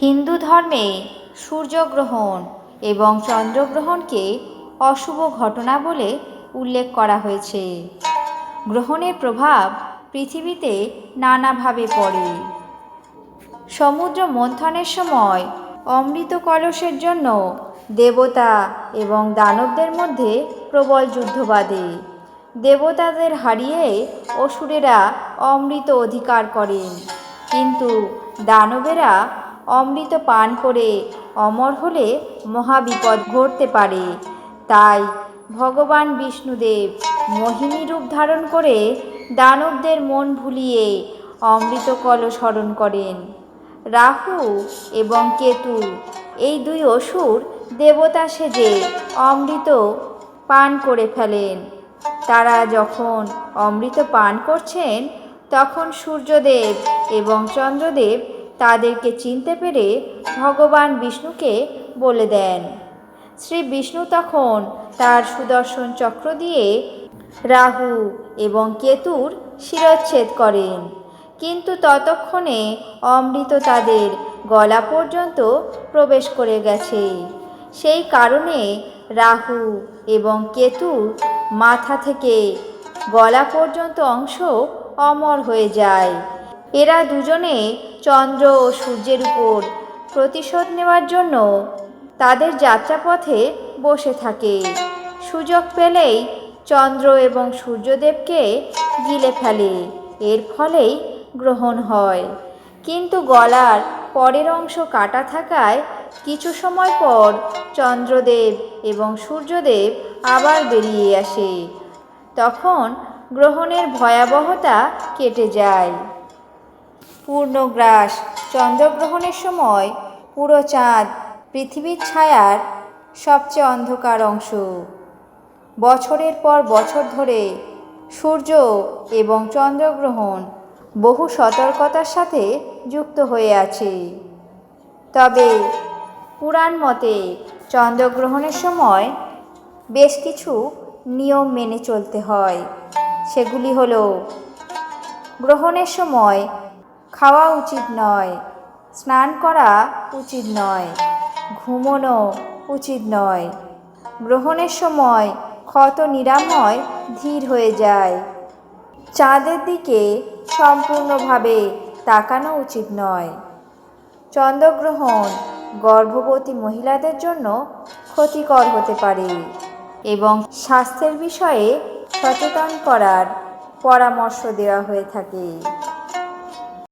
হিন্দু ধর্মে সূর্যগ্রহণ এবং চন্দ্রগ্রহণকে অশুভ ঘটনা বলে উল্লেখ করা হয়েছে। গ্রহণের প্রভাব পৃথিবীতে নানাভাবে পড়ে। সমুদ্র মন্থনের সময় অমৃত কলসের জন্য দেবতা এবং দানবদের মধ্যে প্রবল যুদ্ধ বাধে। দেবতাদের হারিয়ে অসুরেরা অমৃত অধিকার করেন। কিন্তু দানবেরা অমৃত পান করে অমর হলে মহাবিপদ ঘটতে পারে। তাই ভগবান বিষ্ণুদেব মোহিনী রূপ ধারণ করে দানবদের মন ভুলিয়ে অমৃত কল হরণ করেন। রাহু এবং কেতু এই দুই অসুর দেবতা সেজে অমৃত পান করে ফেলেন। তারা যখন অমৃত পান করছেন, তখন সূর্যদেব এবং চন্দ্রদেব তাদেরকে চিনতে পেরে ভগবান বিষ্ণুকে বলে দেন। শ্রী বিষ্ণু তখন তার সুদর্শন চক্র দিয়ে রাহু এবং কেতুর শিরচ্ছেদ করেন। কিন্তু ততক্ষণে অমৃত তাদের গলা পর্যন্ত প্রবেশ করে গেছে। সেই কারণে রাহু এবং কেতু মাথা থেকে গলা পর্যন্ত অংশ অমর হয়ে যায়। এরা দুজনে চন্দ্র ও সূর্যের উপর প্রতিশোধ নেওয়ার জন্য তাদের যাত্রাপথে বসে থাকে। সুযোগ পেলেই চন্দ্র এবং সূর্যদেবকে গিলে ফেলে। এর ফলেই গ্রহণ হয়। কিন্তু গলার পরের অংশ কাটা থাকায় কিছু সময় পর চন্দ্রদেব এবং সূর্যদেব আবার বেরিয়ে আসে। তখন গ্রহণের ভয়াবহতা কেটে যায়। পূর্ণগ্রাস চন্দ্রগ্রহণের সময় পুরো চাঁদ পৃথিবীর ছায়ার সবচেয়ে অন্ধকার অংশ। বছরের পর বছর ধরে সূর্য এবং চন্দ্রগ্রহণ বহু সতর্কতার সাথে যুক্ত হয়ে আছে। তবে পুরাণ মতে চন্দ্রগ্রহণের সময় বেশ কিছু নিয়ম মেনে চলতে হয়। সেগুলি হলো, গ্রহণের সময় খাওয়া উচিত নয়, স্নান করা উচিত নয়, ঘুমোনো উচিত নয়। গ্রহণের সময় ক্ষত নিরাময় ধীর হয়ে যায়। চাঁদের দিকে সম্পূর্ণভাবে তাকানো উচিত নয়। চন্দ্রগ্রহণ গর্ভবতী মহিলাদের জন্য ক্ষতিকর হতে পারে এবং স্বাস্থ্যের বিষয়ে সচেতন করার পরামর্শ দেওয়া হয়ে থাকে।